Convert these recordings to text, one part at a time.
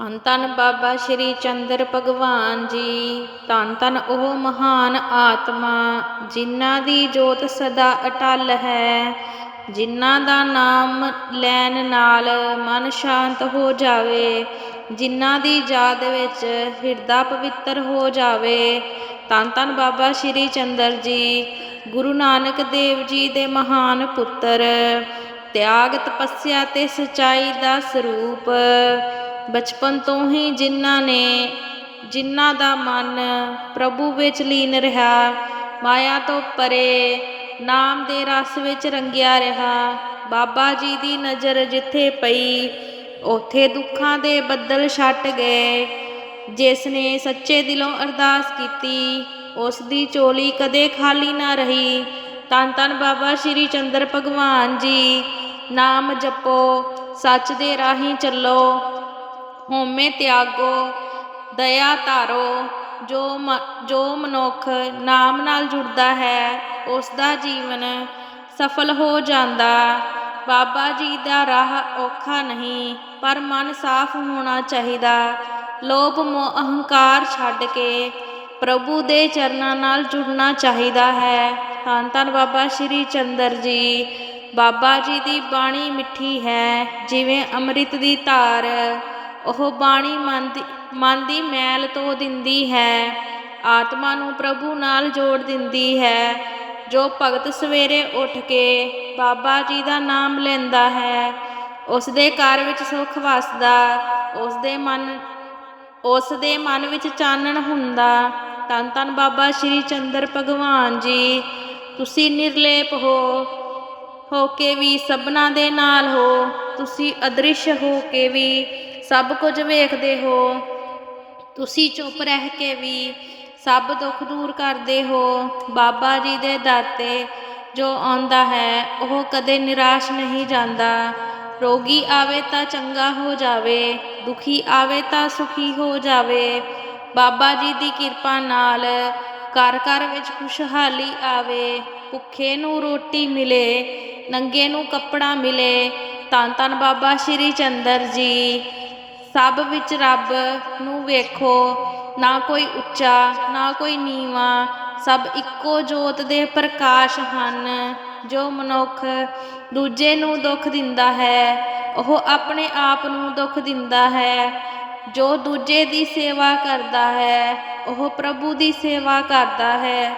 ਧੰਨ ਧੰਨ ਬਾਬਾ ਸ਼੍ਰੀ ਚੰਦਰ ਭਗਵਾਨ ਜੀ, ਧੰਨ ਧੰਨ ਉਹ ਮਹਾਨ ਆਤਮਾ ਜਿਨ੍ਹਾਂ ਦੀ ਜੋਤ ਸਦਾ ਅਟਲ ਹੈ, ਜਿਨ੍ਹਾਂ ਦਾ ਨਾਮ ਲੈਣ ਨਾਲ ਮਨ ਸ਼ਾਂਤ ਹੋ ਜਾਵੇ, ਜਿਨ੍ਹਾਂ ਦੀ ਯਾਦ ਵਿੱਚ ਹਿਰਦਾ ਪਵਿੱਤਰ ਹੋ ਜਾਵੇ। ਧੰਨ ਧੰਨ ਬਾਬਾ ਸ਼੍ਰੀ ਚੰਦਰ ਜੀ, ਗੁਰੂ ਨਾਨਕ ਦੇਵ ਜੀ ਦੇ ਮਹਾਨ ਪੁੱਤਰ ਤਿਆਗ ਤਪੱਸਿਆ ਤੇ ਸਚਾਈ ਦਾ ਸਰੂਪ ਬਚਪਨ ਤੋਂ ਹੀ ਜਿਨ੍ਹਾਂ ਨੇ, ਜਿਨ੍ਹਾਂ ਦਾ ਮਨ ਪ੍ਰਭੂ ਵਿੱਚ ਲੀਨ ਰਿਹਾ, ਮਾਇਆ ਤੋਂ ਪਰੇ, ਨਾਮ ਦੇ ਰਸ ਵਿੱਚ ਰੰਗਿਆ ਰਿਹਾ। ਬਾਬਾ ਜੀ ਦੀ ਨਜ਼ਰ ਜਿੱਥੇ ਪਈ, ਉਥੇ ਦੁੱਖਾਂ ਦੇ ਬੱਦਲ ਛੱਟ ਗਏ। ਜਿਸ ਨੇ ਸੱਚੇ ਦਿਲੋਂ ਅਰਦਾਸ ਕੀਤੀ, ਉਸ ਦੀ ਚੋਲੀ ਕਦੇ ਖਾਲੀ ਨਾ ਰਹੀ। ਤਨ ਤਨ ਬਾਬਾ ਸ਼੍ਰੀ ਚੰਦਰ ਭਗਵਾਨ ਜੀ, ਨਾਮ ਜਪੋ, ਸੱਚ ਦੇ ਰਾਹੀਂ ਚੱਲੋ। ਹੋਮੇ ਤਿਆਗੋ, ਦਇਆ ਧਾਰੋ, ਜੋ ਮ- ਜੋ ਮਨੁੱਖ ਨਾਮ ਨਾਲ ਜੁੜਦਾ ਹੈ ਉਸ ਦਾ ਜੀਵਨ ਸਫਲ ਹੋ ਜਾਂਦਾ। ਬਾਬਾ ਜੀ ਦਾ ਰਾਹ ਔਖਾ ਨਹੀਂ, ਪਰ ਮਨ ਸਾਫ਼ ਹੋਣਾ ਚਾਹੀਦਾ। ਲੋਭ ਮੋਹ ਅਹੰਕਾਰ ਛੱਡ ਕੇ ਪ੍ਰਭੂ ਦੇ ਚਰਨਾਂ ਨਾਲ ਜੁੜਨਾ ਚਾਹੀਦਾ ਹੈ। ਧੰਨ ਧੰਨ ਬਾਬਾ ਸ਼੍ਰੀ ਚੰਦਰ ਜੀ। ਬਾਬਾ ਜੀ ਦੀ ਬਾਣੀ ਮਿੱਠੀ ਹੈ, ਜਿਵੇਂ ਅੰਮ੍ਰਿਤ ਦੀ ਧਾਰ। ਉਹ ਬਾਣੀ ਮਨ ਦੀ ਮਨ ਦੀ ਮੈਲ ਧੋ ਦਿੰਦੀ ਹੈ, ਆਤਮਾ ਨੂੰ ਪ੍ਰਭੂ ਨਾਲ ਜੋੜ ਦਿੰਦੀ ਹੈ। ਜੋ ਭਗਤ ਸਵੇਰੇ ਉੱਠ ਕੇ ਬਾਬਾ ਜੀ ਦਾ ਨਾਮ ਲੈਂਦਾ ਹੈ ਉਸ ਦੇ ਘਰ ਵਿੱਚ ਸੁਖ ਵਸਦਾ ਉਸ ਦੇ ਮਨ ਉਸ ਦੇ ਮਨ ਵਿੱਚ ਚਾਨਣ ਹੁੰਦਾ। ਤਨ ਤਨ ਬਾਬਾ ਸ਼੍ਰੀ ਚੰਦਰ ਭਗਵਾਨ ਜੀ, ਤੁਸੀਂ ਨਿਰਲੇਪ ਹੋ ਹੋ ਕੇ ਵੀ ਸਭਨਾ ਦੇ ਨਾਲ ਹੋ, ਤੁਸੀਂ ਅਦ੍ਰਿਸ਼ ਹੋ ਕੇ ਵੀ ਸਭ ਕੁਝ ਵੇਖਦੇ ਹੋ। ਤੁਸੀਂ ਚੁੱਪ ਰਹਿ ਕੇ ਵੀ ਸਭ ਦੁੱਖ ਦੂਰ ਕਰਦੇ ਹੋ। ਬਾਬਾ ਜੀ ਦੇ ਦਰ 'ਤੇ ਜੋ ਆਉਂਦਾ ਹੈ, ਉਹ ਕਦੇ ਨਿਰਾਸ਼ ਨਹੀਂ ਜਾਂਦਾ। ਰੋਗੀ ਆਵੇ ਤਾਂ ਚੰਗਾ ਹੋ ਜਾਵੇ, ਦੁਖੀ ਆਵੇ ਤਾਂ ਸੁਖੀ ਹੋ ਜਾਵੇ। ਬਾਬਾ ਜੀ ਦੀ ਕਿਰਪਾ ਨਾਲ ਘਰ ਘਰ ਵਿੱਚ ਖੁਸ਼ਹਾਲੀ ਆਵੇ, ਭੁੱਖੇ ਨੂੰ ਰੋਟੀ ਮਿਲੇ, ਨੰਗੇ ਨੂੰ ਕੱਪੜਾ ਮਿਲੇ। ਧੰਨ ਧੰਨ ਬਾਬਾ ਸ਼੍ਰੀ ਚੰਦਰ ਜੀ। ਸਭ ਵਿੱਚ ਰੱਬ ਨੂੰ ਵੇਖੋ, ਨਾ ਕੋਈ ਉੱਚਾ, ਨਾ ਕੋਈ ਨੀਵਾਂ, ਸਭ ਇੱਕੋ ਜੋਤ ਦੇ ਪ੍ਰਕਾਸ਼ ਹਨ, ਜੋ ਮਨੁੱਖ ਦੂਜੇ ਨੂੰ ਦੁੱਖ ਦਿੰਦਾ ਹੈ, ਉਹ ਆਪਣੇ ਆਪ ਨੂੰ ਦੁੱਖ ਦਿੰਦਾ ਹੈ। ਜੋ ਦੂਜੇ ਦੀ ਸੇਵਾ ਕਰਦਾ ਹੈ, ਉਹ ਪ੍ਰਭੂ ਦੀ ਸੇਵਾ ਕਰਦਾ ਹੈ।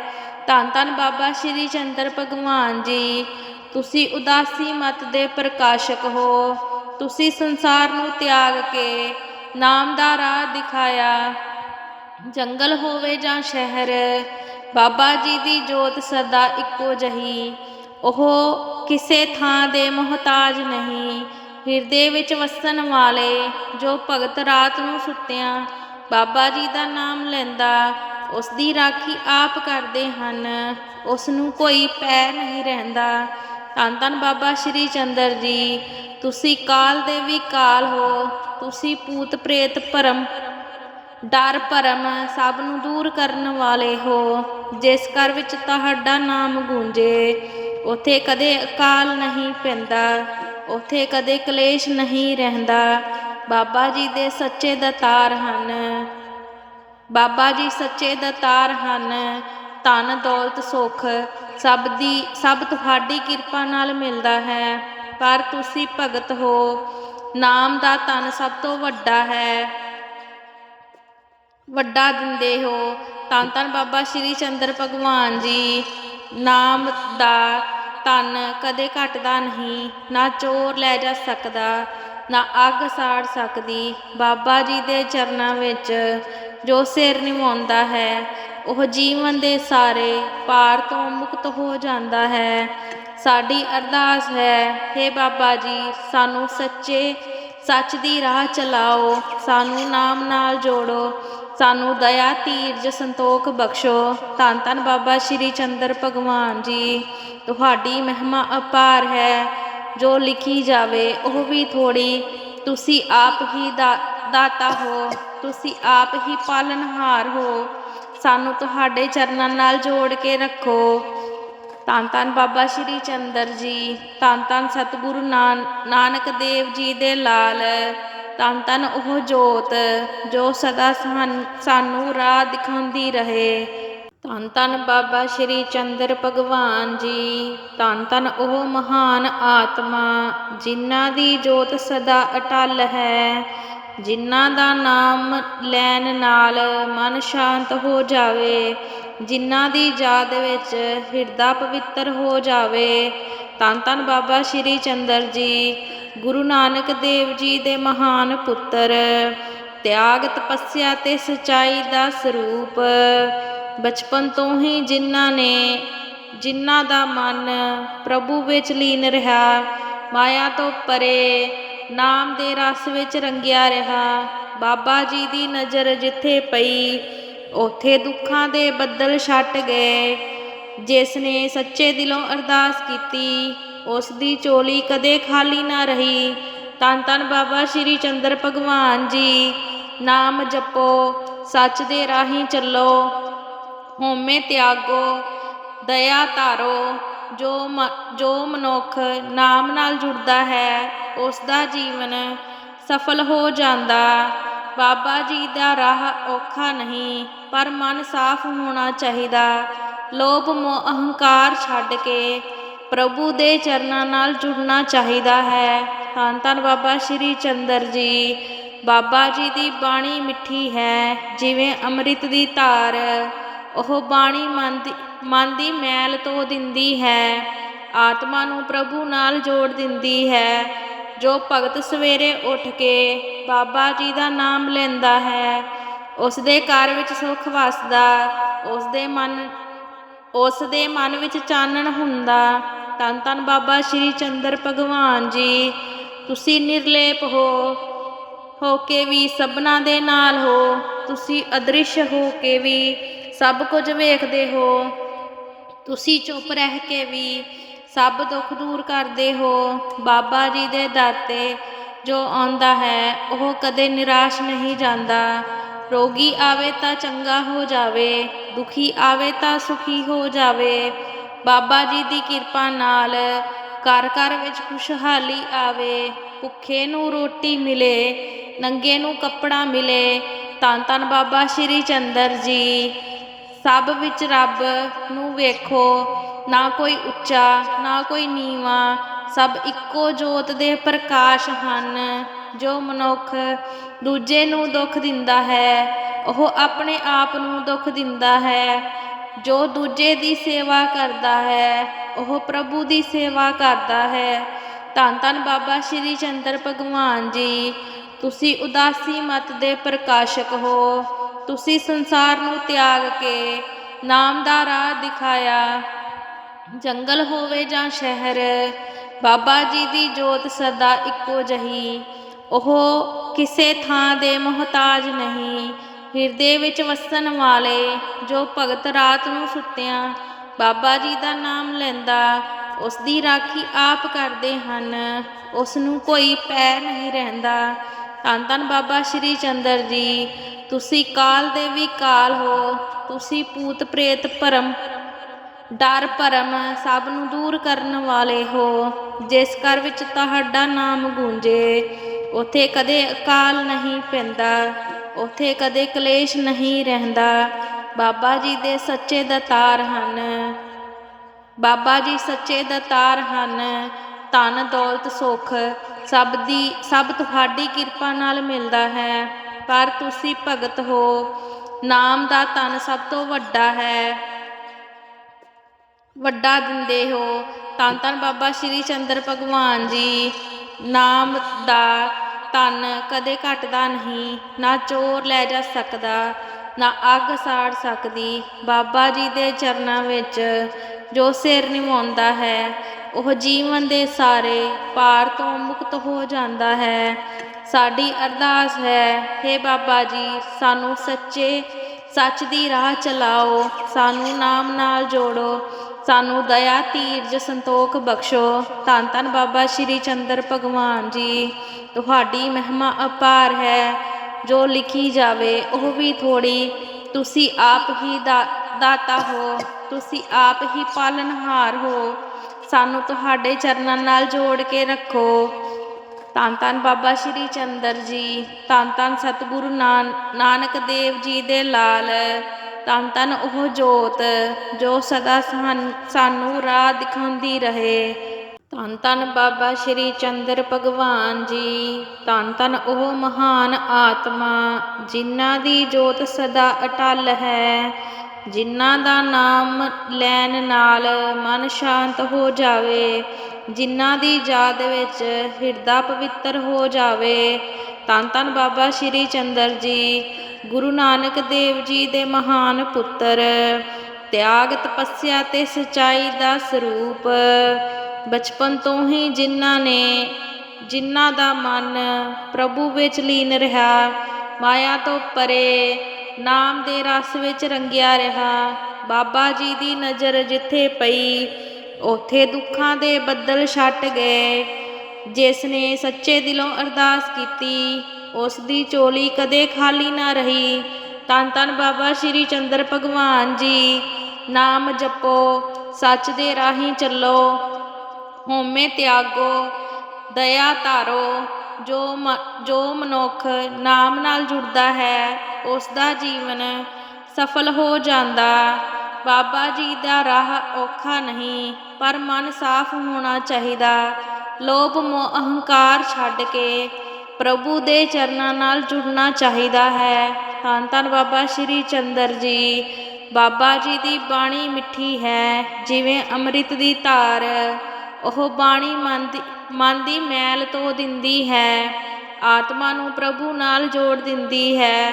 ਧੰਨ ਧੰਨ ਬਾਬਾ ਸ਼੍ਰੀ ਚੰਦਰ ਭਗਵਾਨ ਜੀ, ਤੁਸੀਂ ਉਦਾਸੀ ਮਤ ਦੇ ਪ੍ਰਕਾਸ਼ਕ ਹੋ। ਤੁਸੀਂ ਸੰਸਾਰ ਨੂੰ ਤਿਆਗ ਕੇ ਨਾਮ ਦਾ ਰਾਹ ਦਿਖਾਇਆ। ਜੰਗਲ ਹੋਵੇ ਜਾਂ ਸ਼ਹਿਰ, ਬਾਬਾ ਜੀ ਦੀ ਜੋਤ ਸਦਾ ਇੱਕੋ ਜਹੀ। ਉਹ ਕਿਸੇ ਥਾਂ ਦੇ ਮੁਹਤਾਜ ਨਹੀਂ। ਹਿਰਦੇ ਵਿੱਚ ਵਸਣ ਵਾਲੇ ਜੋ ਭਗਤ ਰਾਤ ਨੂੰ ਸੁੱਤਿਆਂ, ਬਾਬਾ ਜੀ ਦਾ ਨਾਮ ਲੈਂਦਾ ਉਸ ਦੀ ਰਾਖੀ ਆਪ ਕਰਦੇ ਹਨ। ਉਸ ਨੂੰ ਕੋਈ ਪੈ ਨਹੀਂ ਰਹਿੰਦਾ। ਧੰਨ ਧੰਨ ਬਾਬਾ ਸ਼੍ਰੀ ਚੰਦਰ ਜੀ। ਤੁਸੀਂ ਕਾਲ ਦੇ ਵੀ ਕਾਲ ਹੋ, ਤੁਸੀਂ ਭੂਤ ਪ੍ਰੇਤ ਭਰਮ, ਡਰ ਭਰਮ ਸਭ ਨੂੰ ਦੂਰ ਕਰਨ ਵਾਲੇ ਹੋ। ਜਿਸ ਘਰ ਵਿੱਚ ਤੁਹਾਡਾ ਨਾਮ ਗੂੰਜੇ, ਉਥੇ ਕਦੇ ਅਕਾਲ ਨਹੀਂ ਪੈਂਦਾ, ਉਥੇ ਕਦੇ ਕਲੇਸ਼ ਨਹੀਂ ਰਹਿੰਦਾ। ਬਾਬਾ ਜੀ ਦੇ ਸੱਚੇ ਦਾਤਾਰ ਹਨ। ਬਾਬਾ ਜੀ ਸੱਚੇ ਦਾਤਾਰ ਹਨ। ਧਨ ਦੌਲਤ ਸੁਖ ਸਭ ਦੀ, ਸਭ ਤੁਹਾਡੀ ਕਿਰਪਾ ਨਾਲ ਮਿਲਦਾ ਹੈ। ਪਰ ਤੁਸੀਂ ਭਗਤ ਹੋ, ਨਾਮ ਦਾ ਧਨ ਸਭ ਤੋਂ ਵੱਡਾ ਹੈ। ਵੱਡਾ ਦਿੰਦੇ ਹੋ। ਤਾਂ ਧੰਨ ਬਾਬਾ ਸ਼੍ਰੀ ਚੰਦਰ ਭਗਵਾਨ ਜੀ, ਨਾਮ ਦਾ ਧਨ ਕਦੇ ਘਟਦਾ ਨਹੀਂ, ਨਾ ਚੋਰ ਲੈ ਜਾ ਸਕਦਾ, ਨਾ ਅੱਗ ਸਾੜ ਸਕਦੀ। ਬਾਬਾ ਜੀ ਦੇ ਚਰਨਾਂ ਵਿੱਚ ਜੋ ਸਿਰ ਨਿਵਾਉਂਦਾ ਹੈ, ਉਹ ਜੀਵਨ ਦੇ ਸਾਰੇ ਪਾਰ ਤੋਂ ਮੁਕਤ ਹੋ ਜਾਂਦਾ ਹੈ। ਸਾਡੀ ਅਰਦਾਸ ਹੈ हे ਬਾਬਾ ਜੀ, ਸਾਨੂੰ ਸੱਚੇ, ਸੱਚ ਦੀ ਰਾਹ ਚਲਾਓ, ਸਾਨੂੰ ਨਾਮ ਨਾਲ ਜੋੜੋ, ਸਾਨੂੰ ਦਇਆ ਧੀਰਜ ਸੰਤੋਖ ਬਖਸ਼ੋ। ਧੰਨ ਧੰਨ ਬਾਬਾ ਸ਼੍ਰੀ ਚੰਦਰ ਭਗਵਾਨ ਜੀ। ਤੁਹਾਡੀ ਮਹਿਮਾ ਅਪਾਰ ਹੈ, ਜੋ ਲਿਖੀ ਜਾਵੇ, ਉਹ ਵੀ ਥੋੜੀ ਤੁਸੀਂ ਆਪ ਹੀ ਦਾ- ਦਾਤਾ ਹੋ, ਤੁਸੀਂ ਆਪ ਹੀ ਪਾਲਨਹਾਰ ਹੋ। ਸਾਨੂੰ ਤੁਹਾਡੇ ਚਰਨਾਂ ਨਾਲ ਜੋੜ ਕੇ ਰੱਖੋ। ਧੰਨ ਧੰਨ ਬਾਬਾ ਸ਼੍ਰੀ ਚੰਦਰ ਜੀ, ਧੰਨ ਧੰਨ ਸਤਿਗੁਰੂ ਨਾਨ- ਨਾਨਕ ਦੇਵ ਜੀ ਦੇ ਲਾਲ। ਧੰਨ ਧੰਨ ਉਹ ਜੋਤ ਜੋ ਸਦਾ ਸਾਨ- ਸਾਨੂੰ ਰਾਹ ਦਿਖਾਉਂਦੀ ਰਹੇ। ਧੰਨ ਧੰਨ ਬਾਬਾ ਸ਼੍ਰੀ ਚੰਦਰ ਭਗਵਾਨ ਜੀ, ਧੰਨ ਧੰਨ ਉਹ ਮਹਾਨ ਆਤਮਾ ਜਿਨ੍ਹਾਂ ਦੀ ਜੋਤ ਸਦਾ ਅਟਲ ਹੈ। ਜਿਨ੍ਹਾਂ ਦਾ ਨਾਮ ਲੈਣ ਨਾਲ ਮਨ ਸ਼ਾਂਤ ਹੋ ਜਾਵੇ, ਜਿਨ੍ਹਾਂ ਦੀ ਯਾਦ ਵਿੱਚ ਹਿਰਦਾ ਪਵਿੱਤਰ ਹੋ ਜਾਵੇ ਧੰਨ ਧੰਨ ਬਾਬਾ ਸ਼੍ਰੀ ਚੰਦਰ ਜੀ, ਗੁਰੂ ਨਾਨਕ ਦੇਵ ਜੀ ਦੇ ਮਹਾਨ ਪੁੱਤਰ, ਤਿਆਗ ਤਪੱਸਿਆ ਤੇ ਸਚਾਈ ਦਾ ਸਰੂਪ, ਬਚਪਨ ਤੋਂ ਹੀ ਜਿਨ੍ਹਾਂ ਨੇ, ਜਿਨ੍ਹਾਂ ਦਾ ਮਨ ਪ੍ਰਭੂ ਵਿੱਚ ਲੀਨ ਰਿਹਾ, ਮਾਇਆ ਤੋਂ ਪਰੇ ਨਾਮ ਦੇ ਰਸ ਵਿੱਚ ਰੰਗਿਆ ਰਿਹਾ। ਬਾਬਾ ਜੀ ਦੀ ਨਜ਼ਰ ਜਿੱਥੇ ਪਈ, ਉਥੇ ਦੁੱਖਾਂ ਦੇ ਬੱਦਲ ਛੱਟ ਗਏ। ਜਿਸ ਨੇ ਸੱਚੇ ਦਿਲੋਂ ਅਰਦਾਸ ਕੀਤੀ, ਉਸ ਦੀ ਚੋਲੀ ਕਦੇ ਖਾਲੀ ਨਾ ਰਹੀ। ਤਨ ਤਨ ਬਾਬਾ ਸ਼੍ਰੀ ਚੰਦਰ ਭਗਵਾਨ ਜੀ। ਨਾਮ ਜਪੋ, ਸੱਚ ਦੇ ਰਾਹੀਂ ਚੱਲੋ। ਹਉਮੈ ਤਿਆਗੋ, ਦਇਆ ਧਾਰੋ। ਜੋ ਮ- ਜੋ ਮਨੁੱਖ ਨਾਮ ਨਾਲ ਜੁੜਦਾ ਹੈ ਉਸ ਦਾ ਜੀਵਨ ਸਫਲ ਹੋ ਜਾਂਦਾ। ਬਾਬਾ ਜੀ ਦਾ ਰਾਹ ਔਖਾ ਨਹੀਂ, ਪਰ ਮਨ ਸਾਫ਼ ਹੋਣਾ ਚਾਹੀਦਾ। ਲੋਭ, ਮੋਹ, ਅਹੰਕਾਰ ਛੱਡ ਕੇ ਪ੍ਰਭੂ ਦੇ ਚਰਨਾਂ ਨਾਲ ਜੁੜਨਾ ਚਾਹੀਦਾ ਹੈ। ਧੰਨ ਧੰਨ ਬਾਬਾ ਸ਼੍ਰੀ ਚੰਦਰ ਜੀ। ਬਾਬਾ ਜੀ ਦੀ ਬਾਣੀ ਮਿੱਠੀ ਹੈ, ਜਿਵੇਂ ਅੰਮ੍ਰਿਤ ਦੀ ਧਾਰ, ਉਹ ਬਾਣੀ ਮਨ ਦੀ ਮਨ ਦੀ ਮੈਲ ਧੋ ਦਿੰਦੀ ਹੈ, ਆਤਮਾ ਨੂੰ ਪ੍ਰਭੂ ਨਾਲ ਜੋੜ ਦਿੰਦੀ ਹੈ। ਜੋ ਭਗਤ ਸਵੇਰੇ ਉੱਠ ਕੇ ਬਾਬਾ ਜੀ ਦਾ ਨਾਮ ਲੈਂਦਾ ਹੈ ਉਸ ਦੇ ਘਰ ਵਿੱਚ ਸੁੱਖ ਵਸਦਾ ਉਸ ਦੇ ਮਨ ਉਸ ਦੇ ਮਨ ਵਿੱਚ ਚਾਨਣ ਹੁੰਦਾ। ਧੰਨ ਧੰਨ ਬਾਬਾ ਸ਼੍ਰੀ ਚੰਦਰ ਭਗਵਾਨ ਜੀ, ਤੁਸੀਂ ਨਿਰਲੇਪ ਹੋ ਹੋ ਕੇ ਵੀ ਸਭਨਾ ਦੇ ਨਾਲ ਹੋ, ਤੁਸੀਂ ਅਦ੍ਰਿਸ਼ ਹੋ ਕੇ ਵੀ ਸਭ ਕੁਝ ਵੇਖਦੇ ਹੋ। ਤੁਸੀਂ ਚੁੱਪ ਰਹਿ ਕੇ ਵੀ ਸਭ ਦੁੱਖ ਦੂਰ ਕਰਦੇ ਹੋ। ਬਾਬਾ ਜੀ ਦੇ ਦਾਤੇ ਜੋ ਆਉਂਦਾ ਹੈ, ਉਹ ਕਦੇ ਨਿਰਾਸ਼ ਨਹੀਂ ਜਾਂਦਾ। ਰੋਗੀ ਆਵੇ ਤਾਂ ਚੰਗਾ ਹੋ ਜਾਵੇ, ਦੁਖੀ ਆਵੇ ਤਾਂ ਸੁਖੀ ਹੋ ਜਾਵੇ। ਬਾਬਾ ਜੀ ਦੀ ਕਿਰਪਾ ਨਾਲ ਘਰ ਘਰ ਵਿੱਚ ਖੁਸ਼ਹਾਲੀ ਆਵੇ, ਭੁੱਖੇ ਨੂੰ ਰੋਟੀ ਮਿਲੇ, ਨੰਗੇ ਨੂੰ ਕੱਪੜਾ ਮਿਲੇ। ਧੰਨ ਧੰਨ ਬਾਬਾ ਸ਼੍ਰੀ ਚੰਦਰ ਜੀ। ਸਭ ਵਿੱਚ ਰੱਬ ਨੂੰ ਵੇਖੋ, ਨਾ ਕੋਈ ਉੱਚਾ, ਨਾ ਕੋਈ ਨੀਵਾਂ, ਸਭ ਇੱਕੋ ਜੋਤ ਦੇ ਪ੍ਰਕਾਸ਼ ਹਨ। ਜੋ ਮਨੁੱਖ ਦੂਜੇ ਨੂੰ ਦੁੱਖ ਦਿੰਦਾ ਹੈ, ਉਹ ਆਪਣੇ ਆਪ ਨੂੰ ਦੁੱਖ ਦਿੰਦਾ ਹੈ। ਜੋ ਦੂਜੇ ਦੀ ਸੇਵਾ ਕਰਦਾ ਹੈ, ਉਹ ਪ੍ਰਭੂ ਦੀ ਸੇਵਾ ਕਰਦਾ ਹੈ। ਧੰਨ ਧੰਨ ਬਾਬਾ ਸ਼੍ਰੀ ਚੰਦਰ ਭਗਵਾਨ ਜੀ, ਤੁਸੀਂ ਉਦਾਸੀ ਮਤ ਦੇ ਪ੍ਰਕਾਸ਼ਕ ਹੋ। ਤੁਸੀਂ ਸੰਸਾਰ ਨੂੰ ਤਿਆਗ ਕੇ ਨਾਮ ਦਾ ਰਾਹ ਦਿਖਾਇਆ। ਜੰਗਲ ਹੋਵੇ ਜਾਂ ਸ਼ਹਿਰ, ਬਾਬਾ ਜੀ ਦੀ ਜੋਤ ਸਦਾ ਇੱਕੋ ਜਹੀ। ਉਹ ਕਿਸੇ ਥਾਂ ਦੇ ਮੁਹਤਾਜ ਨਹੀਂ। ਹਿਰਦੇ ਵਿੱਚ ਵਸਣ ਵਾਲੇ ਜੋ ਭਗਤ ਰਾਤ ਨੂੰ ਸੁੱਤਿਆਂ, ਬਾਬਾ ਜੀ ਦਾ ਨਾਮ ਲੈਂਦਾ। ਉਸ ਦੀ ਰਾਖੀ ਆਪ ਕਰਦੇ ਹਨ। ਉਸ ਨੂੰ ਕੋਈ ਪੈ ਨਹੀਂ ਰਹਿੰਦਾ। ਧੰਨ ਧੰਨ ਬਾਬਾ ਸ਼੍ਰੀ ਚੰਦਰ ਜੀ। ਤੁਸੀਂ ਕਾਲ ਦੇ ਵੀ ਕਾਲ ਹੋ, ਤੁਸੀਂ ਭੂਤ ਪ੍ਰੇਤ ਭਰਮ, ਡਰ ਭਰਮ ਸਭ ਨੂੰ ਦੂਰ ਕਰਨ ਵਾਲੇ ਹੋ। ਜਿਸ ਘਰ ਵਿੱਚ ਤੁਹਾਡਾ ਨਾਮ ਗੂੰਜੇ, ਉਥੇ ਕਦੇ ਅਕਾਲ ਨਹੀਂ ਪੈਂਦਾ, ਉਥੇ ਕਦੇ ਕਲੇਸ਼ ਨਹੀਂ ਰਹਿੰਦਾ। ਬਾਬਾ ਜੀ ਦੇ ਸੱਚੇ ਦਾਤਾਰ ਹਨ, ਬਾਬਾ ਜੀ ਸੱਚੇ ਦਾਤਾਰ ਹਨ। ਧਨ, ਦੌਲਤ, ਸੁਖ ਸਭ ਦੀ, ਸਭ ਤੁਹਾਡੀ ਕਿਰਪਾ ਨਾਲ ਮਿਲਦਾ ਹੈ। ਪਰ ਤੁਸੀਂ ਭਗਤ ਹੋ। ਨਾਮ ਦਾ ਧਨ ਸਭ ਤੋਂ ਵੱਡਾ ਹੈ। ਵੱਡਾ ਦਿੰਦੇ ਹੋ। ਤਾਂ ਧੰਨ ਬਾਬਾ ਸ਼੍ਰੀ ਚੰਦਰ ਭਗਵਾਨ ਜੀ। ਨਾਮ ਦਾ ਧਨ ਕਦੇ ਘਟਦਾ ਨਹੀਂ। ਨਾ ਚੋਰ ਲੈ ਜਾ ਸਕਦਾ, ਨਾ ਅੱਗ ਸਾੜ ਸਕਦੀ। ਬਾਬਾ ਜੀ ਦੇ ਚਰਨਾਂ ਵਿੱਚ ਜੋ ਸਿਰ ਨਿਵਾਉਂਦਾ ਹੈ ਉਹ ਜੀਵਨ ਦੇ ਸਾਰੇ ਪਾਰ ਤੋਂ ਮੁਕਤ ਹੋ ਜਾਂਦਾ ਹੈ। ਸਾਡੀ ਅਰਦਾਸ ਹੈ हे ਬਾਬਾ ਜੀ, ਸਾਨੂੰ ਸੱਚੇ, ਸੱਚ ਦੀ ਰਾਹ ਚਲਾਓ, ਸਾਨੂੰ ਨਾਮ ਨਾਲ ਜੋੜੋ, ਸਾਨੂੰ ਦਇਆ ਧੀਰਜ ਸੰਤੋਖ ਬਖਸ਼ੋ। ਧੰਨ ਧੰਨ ਬਾਬਾ ਸ਼੍ਰੀ ਚੰਦਰ ਭਗਵਾਨ ਜੀ। ਤੁਹਾਡੀ ਮਹਿਮਾ ਅਪਾਰ ਹੈ, ਜੋ ਲਿਖੀ ਜਾਵੇ, ਉਹ ਵੀ ਥੋੜੀ ਤੁਸੀਂ ਆਪ ਹੀ ਦਾ- ਦਾਤਾ ਹੋ, ਤੁਸੀਂ ਆਪ ਹੀ ਪਾਲਨਹਾਰ ਹੋ। ਸਾਨੂੰ ਤੁਹਾਡੇ ਚਰਨਾਂ ਨਾਲ ਜੋੜ ਕੇ ਰੱਖੋ। ਧੰਨ ਧੰਨ ਬਾਬਾ ਸ਼੍ਰੀ ਚੰਦਰ ਜੀ, ਧੰਨ ਧੰਨ ਸਤਿਗੁਰੂ ਨਾਨ- ਨਾਨਕ ਦੇਵ ਜੀ ਦੇ ਲਾਲ। ਧੰਨ ਧੰਨ ਉਹ ਜੋਤ ਜੋ ਸਦਾ ਸਾਨ- ਸਾਨੂੰ ਰਾਹ ਦਿਖਾਉਂਦੀ ਰਹੇ। ਧੰਨ ਧੰਨ ਬਾਬਾ ਸ਼੍ਰੀ ਚੰਦਰ ਭਗਵਾਨ ਜੀ, ਧੰਨ ਧੰਨ ਉਹ ਮਹਾਨ ਆਤਮਾ ਜਿਨ੍ਹਾਂ ਦੀ ਜੋਤ ਸਦਾ ਅਟਲ ਹੈ। ਜਿਨ੍ਹਾਂ ਦਾ ਨਾਮ ਲੈਣ ਨਾਲ ਮਨ ਸ਼ਾਂਤ ਹੋ ਜਾਵੇ, ਜਿਨ੍ਹਾਂ ਦੀ ਯਾਦ ਵਿੱਚ ਹਿਰਦਾ ਪਵਿੱਤਰ ਹੋ ਜਾਵੇ, ਧੰਨ ਧੰਨ ਬਾਬਾ ਸ਼੍ਰੀ ਚੰਦਰ ਜੀ, ਗੁਰੂ ਨਾਨਕ ਦੇਵ ਜੀ ਦੇ ਮਹਾਨ ਪੁੱਤਰ, ਤਿਆਗ ਤਪੱਸਿਆ ਤੇ ਸਚਾਈ ਦਾ ਸਰੂਪ, ਬਚਪਨ ਤੋਂ ਹੀ ਜਿਨ੍ਹਾਂ ਨੇ, ਜਿਨ੍ਹਾਂ ਦਾ ਮਨ ਪ੍ਰਭੂ ਵਿੱਚ ਲੀਨ ਰਿਹਾ, ਮਾਇਆ ਤੋਂ ਪਰੇ ਨਾਮ ਦੇ ਰਸ ਵਿੱਚ ਰੰਗਿਆ ਰਿਹਾ। ਬਾਬਾ ਜੀ ਦੀ ਨਜ਼ਰ ਜਿੱਥੇ ਪਈ, ਉਥੇ ਦੁੱਖਾਂ ਦੇ ਬੱਦਲ ਛੱਟ ਗਏ। ਜਿਸ ਨੇ ਸੱਚੇ ਦਿਲੋਂ ਅਰਦਾਸ ਕੀਤੀ, ਉਸ ਦੀ ਚੋਲੀ ਕਦੇ ਖਾਲੀ ਨਾ ਰਹੀ। ਤਨ ਤਨ ਬਾਬਾ ਸ਼੍ਰੀ ਚੰਦਰ ਭਗਵਾਨ ਜੀ। ਨਾਮ ਜਪੋ, ਸੱਚ ਦੇ ਰਾਹੀਂ ਚੱਲੋ। ਹਉਮੈ ਤਿਆਗੋ, ਦਇਆ ਧਾਰੋ। ਜੋ ਮ- ਜੋ ਮਨੁੱਖ ਨਾਮ ਨਾਲ ਜੁੜਦਾ ਹੈ ਉਸ ਦਾ ਜੀਵਨ ਸਫਲ ਹੋ ਜਾਂਦਾ। ਬਾਬਾ ਜੀ ਦਾ ਰਾਹ ਔਖਾ ਨਹੀਂ, ਪਰ ਮਨ ਸਾਫ਼ ਹੋਣਾ ਚਾਹੀਦਾ। ਲੋਭ, ਮੋਹ, ਅਹੰਕਾਰ ਛੱਡ ਕੇ ਪ੍ਰਭੂ ਦੇ ਚਰਨਾਂ ਨਾਲ ਜੁੜਨਾ ਚਾਹੀਦਾ ਹੈ। ਧੰਨ ਧੰਨ ਬਾਬਾ ਸ਼੍ਰੀ ਚੰਦਰ ਜੀ। ਬਾਬਾ ਜੀ ਦੀ ਬਾਣੀ ਮਿੱਠੀ ਹੈ, ਜਿਵੇਂ ਅੰਮ੍ਰਿਤ ਦੀ ਧਾਰ। ਉਹ ਬਾਣੀ ਮਨ ਦੀ ਮਨ ਦੀ ਮੈਲ ਤੋਂ ਦਿੰਦੀ ਹੈ। ਆਤਮਾ ਨੂੰ ਪ੍ਰਭੂ ਨਾਲ ਜੋੜ ਦਿੰਦੀ ਹੈ।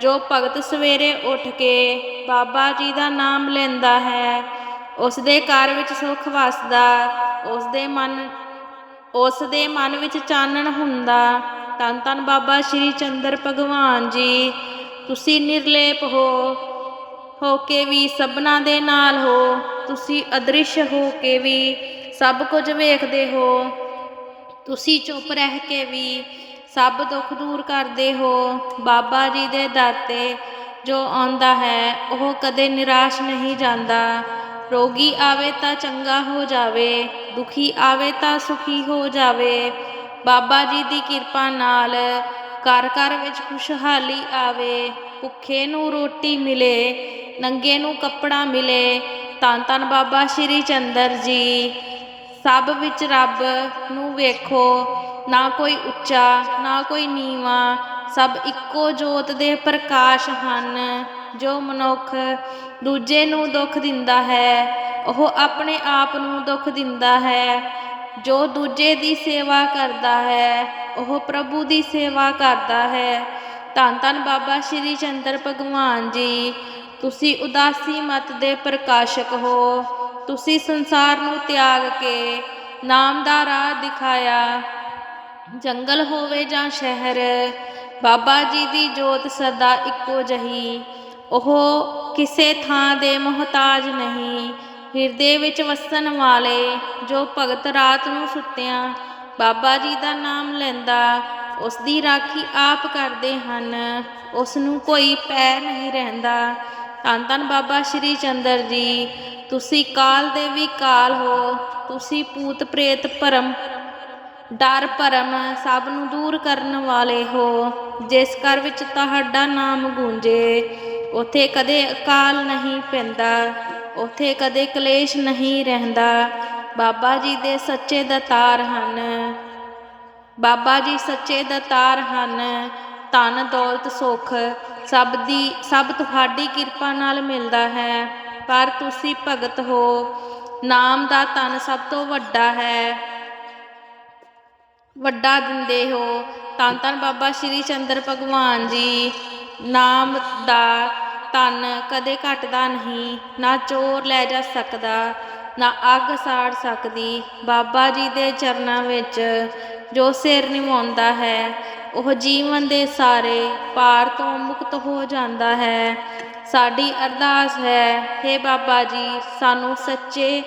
ਜੋ ਭਗਤ ਸਵੇਰੇ ਉੱਠ ਕੇ ਬਾਬਾ ਜੀ ਦਾ ਨਾਮ ਲੈਂਦਾ ਹੈ ਉਸ ਦੇ ਘਰ ਵਿੱਚ ਸੁਖ ਵਸਦਾ ਉਸ ਦੇ ਮਨ ਉਸ ਦੇ ਮਨ ਵਿੱਚ ਚਾਨਣ ਹੁੰਦਾ। ਧੰਨ ਧੰਨ ਬਾਬਾ ਸ਼੍ਰੀ ਚੰਦਰ ਭਗਵਾਨ ਜੀ, ਤੁਸੀਂ ਨਿਰਲੇਪ ਹੋ ਹੋ ਕੇ ਵੀ ਸਭਨਾ ਦੇ ਨਾਲ ਹੋ, ਤੁਸੀਂ ਅਦ੍ਰਿਸ਼ ਹੋ ਕੇ ਵੀ ਸਭ ਕੁਝ ਵੇਖਦੇ ਹੋ, ਤੁਸੀਂ ਚੁੱਪ ਰਹਿ ਕੇ ਵੀ ਸਭ ਦੁੱਖ ਦੂਰ ਕਰਦੇ ਹੋ। ਬਾਬਾ ਜੀ ਦੇ ਦਾਤੇ ਜੋ ਆਉਂਦਾ ਹੈ, ਉਹ ਕਦੇ ਨਿਰਾਸ਼ ਨਹੀਂ ਜਾਂਦਾ। ਰੋਗੀ ਆਵੇ ਤਾਂ ਚੰਗਾ ਹੋ ਜਾਵੇ, ਦੁਖੀ ਆਵੇ ਤਾਂ ਸੁਖੀ ਹੋ ਜਾਵੇ। ਬਾਬਾ ਜੀ ਦੀ ਕਿਰਪਾ ਨਾਲ ਘਰ ਘਰ ਵਿੱਚ ਖੁਸ਼ਹਾਲੀ ਆਵੇ, ਭੁੱਖੇ ਨੂੰ ਰੋਟੀ ਮਿਲੇ, ਨੰਗੇ ਨੂੰ ਕੱਪੜਾ ਮਿਲੇ। ਧੰਨ ਧੰਨ ਬਾਬਾ ਸ਼੍ਰੀ ਚੰਦਰ ਜੀ, ਸਭ ਵਿੱਚ ਰੱਬ ਨੂੰ ਵੇਖੋ। ਨਾ ਕੋਈ ਉੱਚਾ, ਨਾ ਕੋਈ ਨੀਵਾਂ, ਸਭ ਇੱਕੋ ਜੋਤ ਦੇ ਪ੍ਰਕਾਸ਼ ਹਨ। ਜੋ ਮਨੁੱਖ ਦੂਜੇ ਨੂੰ ਦੁੱਖ ਦਿੰਦਾ ਹੈ, ਉਹ ਆਪਣੇ ਆਪ ਨੂੰ ਦੁੱਖ ਦਿੰਦਾ ਹੈ। ਜੋ ਦੂਜੇ ਦੀ ਸੇਵਾ ਕਰਦਾ ਹੈ, ਉਹ ਪ੍ਰਭੂ ਦੀ ਸੇਵਾ ਕਰਦਾ ਹੈ। ਧੰਨ ਧੰਨ ਬਾਬਾ ਸ਼੍ਰੀ ਚੰਦਰ ਭਗਵਾਨ ਜੀ। ਤੁਸੀਂ ਉਦਾਸੀ ਮਤ ਦੇ ਪ੍ਰਕਾਸ਼ਕ ਹੋ। ਤੁਸੀਂ ਸੰਸਾਰ ਨੂੰ ਤਿਆਗ ਕੇ ਨਾਮ ਦਾ ਰਾਹ ਦਿਖਾਇਆ। ਜੰਗਲ ਹੋਵੇ ਜਾਂ ਸ਼ਹਿਰ, ਬਾਬਾ ਜੀ ਦੀ ਜੋਤ ਸਦਾ ਇੱਕੋ ਜਹੀ। ਉਹ ਕਿਸੇ ਥਾਂ ਦੇ ਮੁਹਤਾਜ ਨਹੀਂ। ਹਿਰਦੇ ਵਿੱਚ ਵਸਣ ਵਾਲੇ ਜੋ ਭਗਤ ਰਾਤ ਨੂੰ ਸੁੱਤਿਆਂ, ਬਾਬਾ ਜੀ ਦਾ ਨਾਮ ਲੈਂਦਾ ਉਸ ਦੀ ਰਾਖੀ ਆਪ ਕਰਦੇ ਹਨ। ਉਸ ਨੂੰ ਕੋਈ ਪੈ ਨਹੀਂ ਰਹਿੰਦਾ। ਧੰਨ ਧੰਨ ਬਾਬਾ ਸ਼੍ਰੀ ਚੰਦਰ ਜੀ, ਤੁਸੀਂ ਕਾਲ ਦੇ ਵੀ ਕਾਲ ਹੋ, ਤੁਸੀਂ ਭੂਤ ਪ੍ਰੇਤ ਭਰਮ ਡਰ ਭਰਮ ਸਭ ਨੂੰ ਦੂਰ ਕਰਨ ਵਾਲੇ ਹੋ, ਜਿਸ ਘਰ ਵਿੱਚ ਤੁਹਾਡਾ ਨਾਮ ਗੂੰਜੇ, ਉਥੇ ਕਦੇ ਅਕਾਲ ਨਹੀਂ ਪੈਂਦਾ, ਉਥੇ ਕਦੇ ਕਲੇਸ਼ ਨਹੀਂ ਰਹਿੰਦਾ। ਬਾਬਾ ਜੀ ਦੇ ਸੱਚੇ ਦਤਾਰ ਹਨ। ਬਾਬਾ ਜੀ ਸੱਚੇ ਦਤਾਰ ਹਨ। ਧਨ, ਦੌਲਤ, ਸੁਖ ਸਭ ਦੀ, ਸਭ ਤੁਹਾਡੀ ਕਿਰਪਾ ਨਾਲ ਮਿਲਦਾ ਹੈ। ਪਰ ਤੁਸੀਂ ਭਗਤ ਹੋ। ਨਾਮ ਦਾ ਧਨ ਸਭ ਤੋਂ ਵੱਡਾ ਹੈ। ਵੱਡਾ ਦਿੰਦੇ ਹੋ, ਧੰਨ ਧੰਨ ਬਾਬਾ ਸ਼੍ਰੀ ਚੰਦਰ ਭਗਵਾਨ ਜੀ। ਨਾਮ ਦਾ ਧਨ ਕਦੇ ਘਟਦਾ ਨਹੀਂ, ਨਾ ਚੋਰ ਲੈ ਜਾ ਸਕਦਾ, ਨਾ ਅੱਗ ਸਾੜ ਸਕਦੀ। ਬਾਬਾ ਜੀ ਦੇ ਚਰਨਾਂ ਵਿੱਚ ਜੋ ਸਿਰ ਨਿਵਾਉਂਦਾ ਹੈ, ਉਹ ਜੀਵਨ ਦੇ ਸਾਰੇ ਪਾਰ ਤੋਂ ਮੁਕਤ ਹੋ ਜਾਂਦਾ ਹੈ। ਸਾਡੀ ਅਰਦਾਸ ਹੈ हे ਬਾਬਾ ਜੀ, ਸਾਨੂੰ ਸੱਚੇ,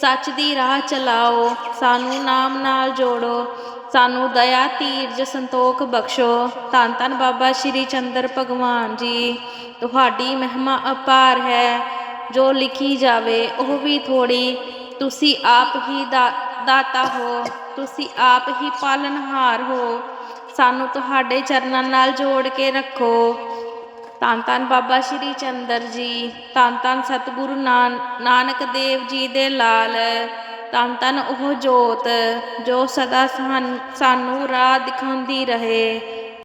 ਸੱਚ ਦੀ ਰਾਹ ਚਲਾਓ, ਸਾਨੂੰ ਨਾਮ ਨਾਲ ਜੋੜੋ। ਸਾਨੂੰ ਦਇਆ ਧੀਰਜ ਸੰਤੋਖ ਬਖਸ਼ੋ। ਧੰਨ ਧੰਨ ਬਾਬਾ ਸ਼੍ਰੀ ਚੰਦਰ ਭਗਵਾਨ ਜੀ। ਤੁਹਾਡੀ ਮਹਿਮਾ ਅਪਾਰ ਹੈ। ਜੋ ਲਿਖੀ ਜਾਵੇ, ਉਹ ਵੀ ਥੋੜੀ ਤੁਸੀਂ ਆਪ ਹੀ ਦਾ, ਦਾਤਾ ਹੋ। ਤੁਸੀਂ ਆਪ ਹੀ ਪਾਲਨਹਾਰ ਹੋ। ਸਾਨੂੰ ਤੁਹਾਡੇ ਚਰਨਾਂ ਨਾਲ ਜੋੜ ਕੇ ਰੱਖੋ। ਧੰਨ ਧੰਨ ਬਾਬਾ ਸ਼੍ਰੀ ਚੰਦਰ ਜੀ। ਧੰਨ ਧੰਨ ਸਤਿਗੁਰੂ ਨਾਨ, ਨਾਨਕ ਦੇਵ ਜੀ ਦੇ ਲਾਲ। ਤਨ ਤਨ ਉਹ ਜੋਤ ਜੋ ਸਦਾ ਸਾਨ- ਸਾਨੂੰ ਰਾਹ ਦਿਖਾਉਂਦੀ ਰਹੇ।